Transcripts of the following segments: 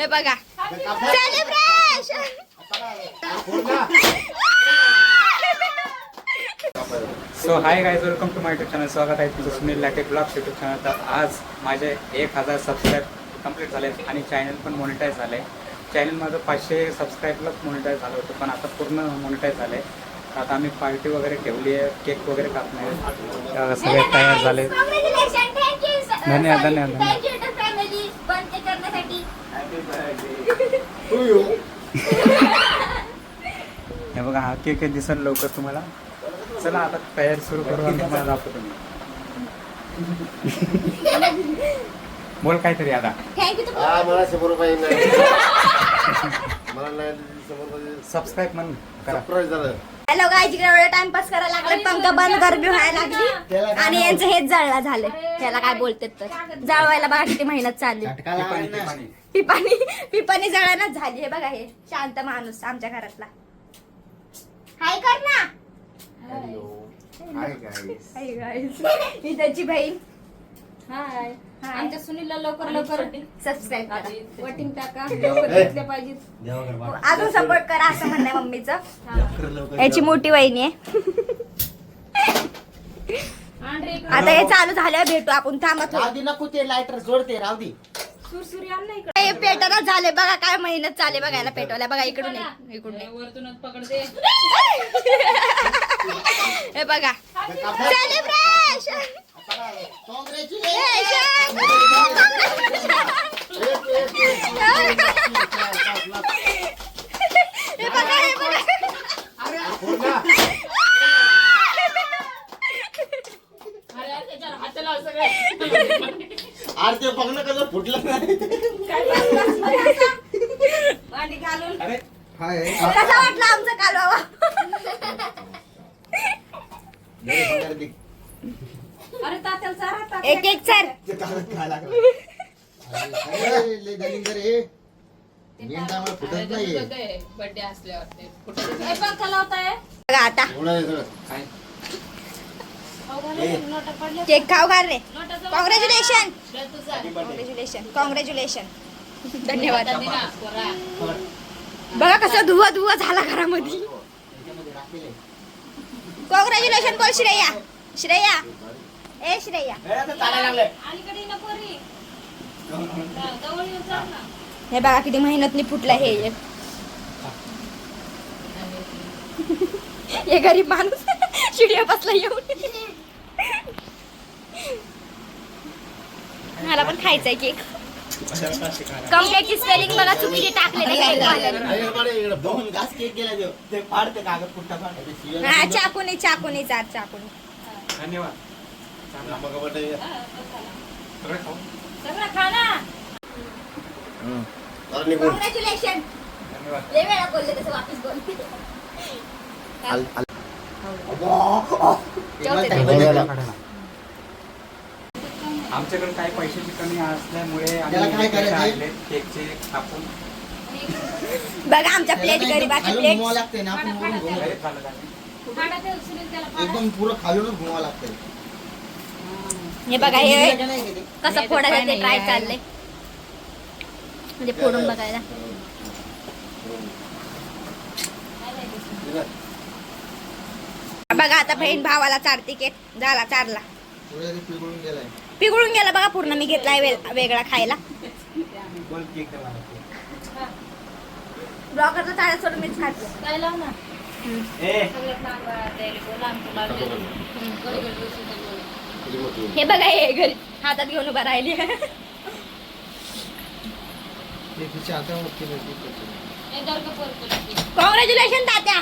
हे बघा. Celebration so hi guys welcome to my YouTube channel स्वागत आहे तुमचं Sunil Late vlogs YouTube channel तर आज माझे एक हजार सबस्क्राईब कंप्लीट झाले आणि चॅनल पण मोनिटाईज झालं आहे चॅनल माझं पाचशे सबस्क्राईबलाच मोनिटाईज झालं होतं पण आता पूर्ण मोनिटाईज झालं आहे आता आम्ही पार्टी वगैरे ठेवली आहे केक वगैरे कापणार आहे. तर सगळे तयार झाले धन्यवाद, धन्यवाद, धन्यवाद. हे बघा हा केक दिसेल लवकर तुम्हाला. चला आता तयारी सुरू करू आणि तुम्हाला दाखवतो मी. बोल काहीतरी आता. थँक्यू मला शंभर रुपये नाही मला नाही शंभर रुपये सबस्क्राईब म्हण करा. सरप्राईज झालं. हॅलो गाय जिकडे एवढा टाइमपास करायला लागले. पंख बंद गरबी व्हायला लागली. आणि यांचं हेच जळला झालं. त्याला काय बोलतात तर. जळवायला बघा किती मेहनत चालली. पिपाणी पिपाणी जळायलाच झाली हे बघा हे शांत माणूस आमच्या घरातला. हाय कर ना हाय guys. ही त्याची बहीण. हाय हाय. आमच्या सुनीलला लवकर लवकर सबस्क्राईब करा. वोटिंग टाका. लवकर घेतल्या पाहिजेत. अजून सपोर्ट करा असं म्हणणं आहे मम्मीचं याची मोठी वहिनी आहे. आणि आता हे चालू झाल्यावर भेटू. आपण थांबत राहू दे नको ते लायटर जोडते राहू दे. सुरसुरी इकडे. हे झाले बघा काय मेहनत चाले बघायला पेटवल्या बघा इकडून इकडून ये. वरतूनच पकडते हे बघा. सेलिब्रेशन बघा हे बघा अरे अरे, त्याच्यावर हात लाव सगळे अरे ते बघ ना कसं फुटलं नाही आणि घालून कसा वाटला आमचा कालवा? अरे तात्याला चारा टाक. एक एक सर फुटत नाही बर्थडे असल्यावर ते फुटलं. हे पंखा लावताय बघा आता. काय? खाऊ घालू, नोटा पडल्या केक खाऊ घाल रे. नोटा जवळ कॉंग्रॅच्युलेशन तुझा. कॉंग्रॅच्युलेशन कॉंग्रॅच्युलेशन धन्यवाद. पोरा. बघा कसं धुवा धुवा झाला घरामध्ये. कॉंग्रॅच्युलेशन बोल श्रेया. श्रेया. ए श्रेया. ये हा, हे बघा किती मेहनतनी फुटला हे. एक. हे गरीब माणूस. शिड्या बसला येऊन. मला पण खायचंय केक. कम्प्लेटची स्पेलिंग बघा चुकीची टाकले दोन घास केक गेला देव ते पाडते कागद फुटता पाडते हा चाकूनी चाकूनी चार चाकूनी. धन्यवाद. सगळं खाऊ? सगळं खा ना. कॉंग्रॅच्युलेशन धन्यवाद. लय वेळा बोलले तसं वापस बोल. आमच्याकडे काही पैशाची कमी असल्यामुळे त्याला काय? आणले केकचे बघा आमच्या प्लेट गरीबाची घुमावं ना आपण वरून फाडा. एकदम पुरं खालूनच घुमावं लागतंय. हे बघा हे का नाही किती? कसं फोडायचं ते ट्राय चाललंय. म्हणजे फोडून बघायला. बघा आता बहीण भावाला चारती केक झाला चारला. पिघळून गेलाय. पिघळून गेला बघा पूर्ण मी घेतलाय वे- वेगळा खायला. ब्लॉगरचा चाळ्या सोडून मीच खाते काय? हे बघा हे घरी हातात घेऊन उभा राहिली. हे. कॉंग्रॅच्युलेशन तात्या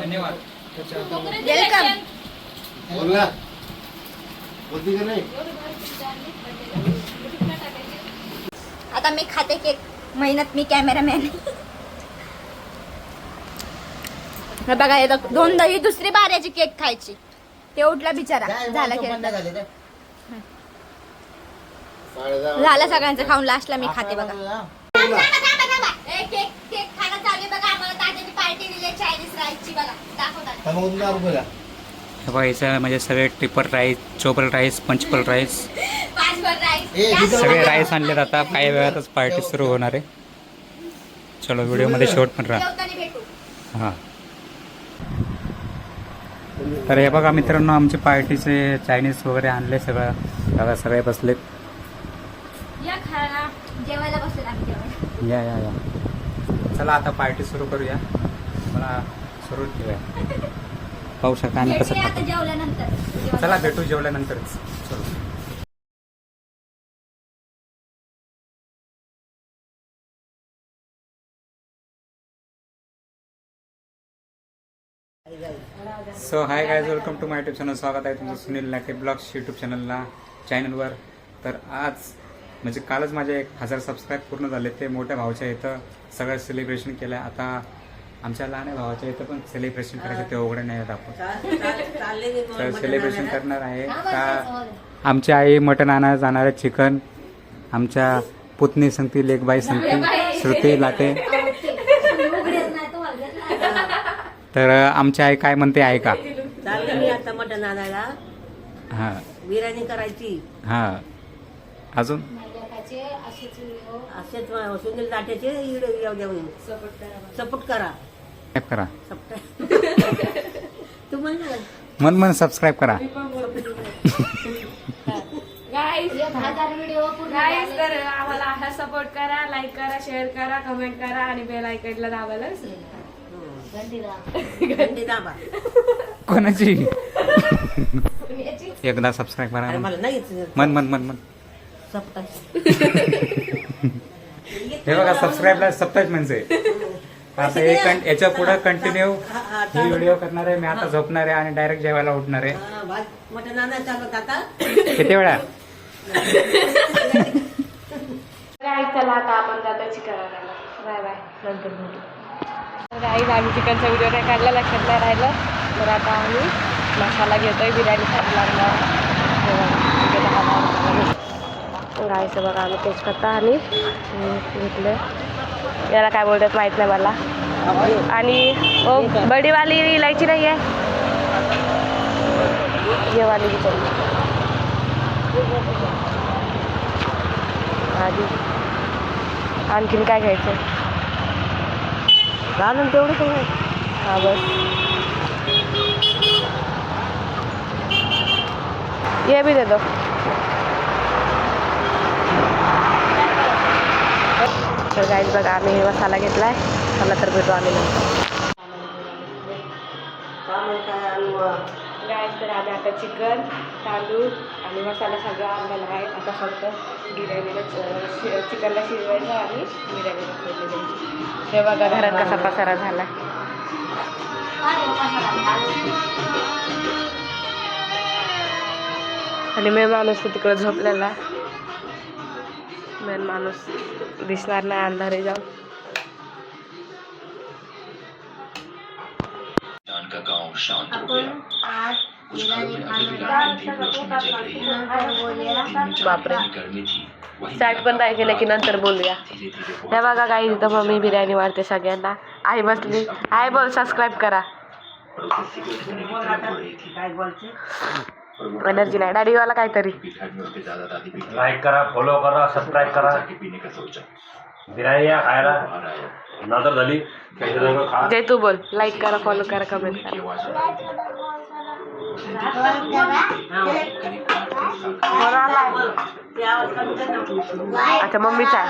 धन्यवाद. का नाही? आता मी खाते केक. मेहनत मी कॅमेरामॅन बघा हे बघ, दोनदा ही दुसरी बाऱ्याची केक खायची. ते उठला बिचारा. झाला केक झाले सगळ्यांचं खाऊन. लास्टला मी खाते बघा. केक केक खाणं चालू बघा. आम्हाला तात्याची पार्टी दिली चायनीज राईसची बघा. दाखवतात बघा इथं म्हणजे सगळे ट्रिपल राईस चोपल राईस पंचपल राईस सगळे राईस आणले आता काही वेळातच पार्टी सुरू होणार आहे. चलो व्हिडिओमध्ये शेवट पण राहा. हां. तर हे बघा मित्रांनो आमचे पार्टीचे चायनीज वगैरे आणले सगळं. बघा सगळे बसलेत. या खायला जेवायला बसले या या या. चला आता पार्टी सुरू करूया. मला सुरू ठेवूया पाहू शकता आणि कसं खातो. चला भेटू जेवल्यानंतरच. चलो. So hi guys welcome to my YouTube channel स्वागत आहे तुमचं सुनील लाटे ब्लॉग्स यूट्यूब चॅनलला चॅनलवर तर आज म्हणजे कालच माझे एक हजार सबस्क्राईब पूर्ण झाले ते मोठ्या भावाच्या इथं सगळं सेलिब्रेशन केलं आता आमच्या लहान भावाच्या इथं पण सेलिब्रेशन करायचं ते उघडं नाही आहेत आपण. तर सेलिब्रेशन करणार आहे. का आमची आई मटण आणायला जाणार आहे चिकन. आमच्या पुतणी सांगती लेखबाई सांगती श्रुती लाटे. उघडेच नाही तो हलगत तर आमची आई काय म्हणते आहे का चालले मी आता मटण आणायला. हां. बिर्याणी करायची. हां. अजून? असेच सुनील लाटेचे इकडे येऊ द्या सपोर्ट करा. करा. मन मन सबस्क्राईब करा. तर आम्हाला असा सपोर्ट करा लाईक करा शेअर करा कमेंट करा आणि बेल आयकनला दाबायला विसरू नका. कोणाची? एकदा सबस्क्राईब अरे करा मला नाही मन मन मन मन. सप्ताह हे बघा सबस्क्राईबला सप्ताच म्हणजे. आता हे कं- याच्यापुढे कंटिन्यू ही व्हिडिओ करणार आहे. मी आता झोपणार आहे आणि डायरेक्ट जेवायला उठणार आहे. चालत आता किती वेळा? चला आता आपण जातो चिकन आणायला बाय बाय. नंतर भेटू. तर गाईज आम्ही चिकनचा व्हिडिओ नाही काढला. लक्षात नाही राहिलं. तर आता आम्ही मसाला घेतोय बिर्याणीसाठी लागणार. गायचं बघा आम्ही तेजपत्ता आणि घेतलं याला काय बोलतात माहीत नाही मला. आणि ओ बडीवाली इलायची नाही आहे? ये वाली भी चाहिए आधी. आणखीन काय घ्यायचं? घालून तेवढं काय हा बस. ये भी दे दो तर गाईज बघा आम्ही हे मसाला घेतलाय. चला तर भेटू आम्ही गाईज तर आम्ही आता चिकन तांदूळ आणि मसाला सगळं आणलेला आहे. आता फक्त बिर्याणीला चिकनला शिजवायचं आणि बिर्याणीला हे बघा घरात कसा पसारा झाला आणि मेन माणूस तिकडं झोपलेला. मेन माणूस दिसणार नाही अंधारे जाऊन जान का गांव शांत हो गया उस घर में अभी भी लालटेन की रोशनी जल रही है दिन में बापरे. जहाँ गर्मी थी वही स्टार्ट पण नाही केलं की नंतर बोलूया धीरे धीरे हे बघा काही इथं मम्मी बिर्याणी वाढते सगळ्यांना आई बसली आई बोल सबस्क्राईब करा एनर्जी नाही. काहीतरी. दादी भी थे। लाईक करा फॉलो करा सबस्क्राईब करा. बिर्याणी या खायला. नंतर झाली जय तू बोल. लाईक करा फॉलो करा कमेंट करा. अच्छा मम्मीचा.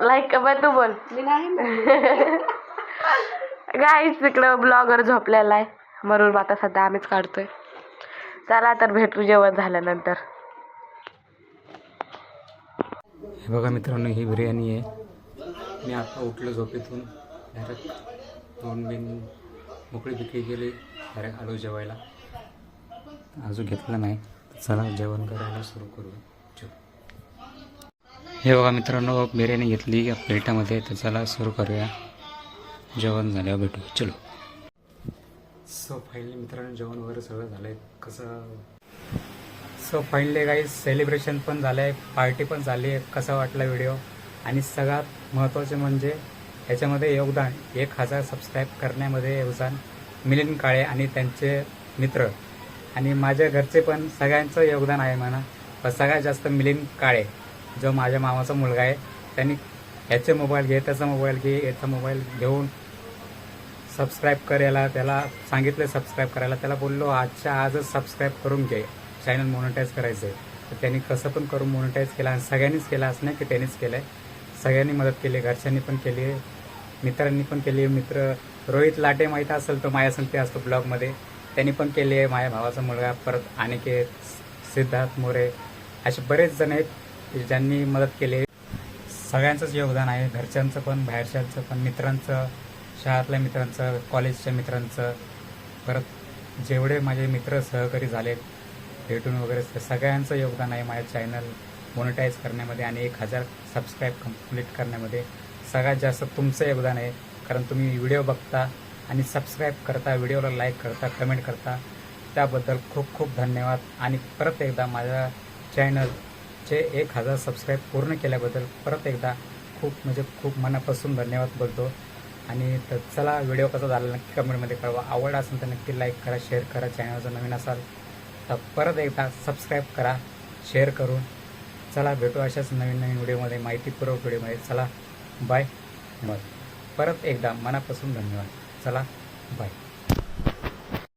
लाईक कमेंट तू बोल. गाईच तिकडं ब्लॉगर झोपलेला आहे. म्हणून आता सध्या आम्हीच काढतोय. चला तर भेटू जेवण झाल्यानंतर. हे बघा मित्रांनो ही बिर्याणी आहे. मी आता उठलो झोपेतून. डायरेक्ट दोन बिन मोकळी बिकळी गेली डायरेक्ट आलो जेवायला. अजून घेतलं नाही. चला जेवण करायला सुरू करू हे बघा मित्रांनो बिर्याणी घेतली या प्लेटामध्ये तर चला सुरू करूया. जेवण झाल्यावर भेटू चलो. सो फाईनली मित्रांनो जेवण वगैरे सगळं झालं आहे कसं? सो फाईनली काही सेलिब्रेशन पण झालं आहे पार्टी पण झाली आहे कसा वाटला व्हिडिओ आणि सगळ्यात महत्त्वाचे म्हणजे याच्यामध्ये योगदान एक हजार सबस्क्राईब करण्यामध्ये योगदान मिलिंद काळे आणि त्यांचे मित्र. आणि माझ्या घरचे पण सगळ्यांचं योगदान आहे म्हणा. पण सगळ्यात जास्त मिलिंद काळे जो माझ्या मामाचा मुलगा आहे त्यांनी ह्याचे मोबाईल घे त्याचा मोबाईल घे याचा मोबाईल घेऊन सबस्क्राईब करायला त्याला सांगितलं सबस्क्राईब करायला त्याला बोललो आजच्या आजच सबस्क्राईब करून घे. चॅनल मोनिटाईज करायचं आहे. तर त्यांनी कसं पण करून मोनिटाईज केला आणि सगळ्यांनीच केला असं नाही की त्यांनीच केलं आहे सगळ्यांनी मदत केली घरच्यांनी पण केली आहे मित्रांनी पण केली. आहे मित्र रोहित लाटे माहीत असेल तो माया संगती असतो ब्लॉगमध्ये. त्यांनी पण केली आहे. माझ्या भावाचा मुलगा परत अनिकेत सिद्धार्थ मोरे असे बरेच जण आहेत ज्यांनी मदत केली सगळ्यांचंच योगदान आहे. घरच्यांचं पण बाहेरच्यांचं पण मित्रांचं. शाळेतल्या मित्रांचं कॉलेजच्या मित्रांचं परत जेवढे माझे मित्र सहकारी झालेत भेटून वगैरे सगळ्यांचं योगदान आहे माझ्या चॅनल मोनिटाईज करण्यामध्ये आणि एक हजार सबस्क्राईब कंप्लीट करण्यामध्ये. सगळ्यात जास्त तुमचं योगदान आहे कारण तुम्ही व्हिडिओ बघता आणि सबस्क्राईब करता व्हिडिओला लाईक करता कमेंट करता. त्याबद्दल खूप खूप धन्यवाद. आणि परत एकदा माझ्या चॅनलचे एक हजार सबस्क्राईब पूर्ण केल्याबद्दल परत एकदा खूप म्हणजे खूप मनापासून धन्यवाद बोलतो. आणि तर चला व्हिडिओ कसा झाला नक्की कमेंटमध्ये कळवा. आवड असेल तर नक्की लाईक करा शेअर करा चॅनल जर नवीन असाल तर परत एकदा सबस्क्राईब करा शेअर करून. चला भेटू अशाच नवीन नवीन व्हिडिओमध्ये माहितीपूर्वक व्हिडिओमध्ये चला बाय मग परत एकदा मनापासून धन्यवाद. चला बाय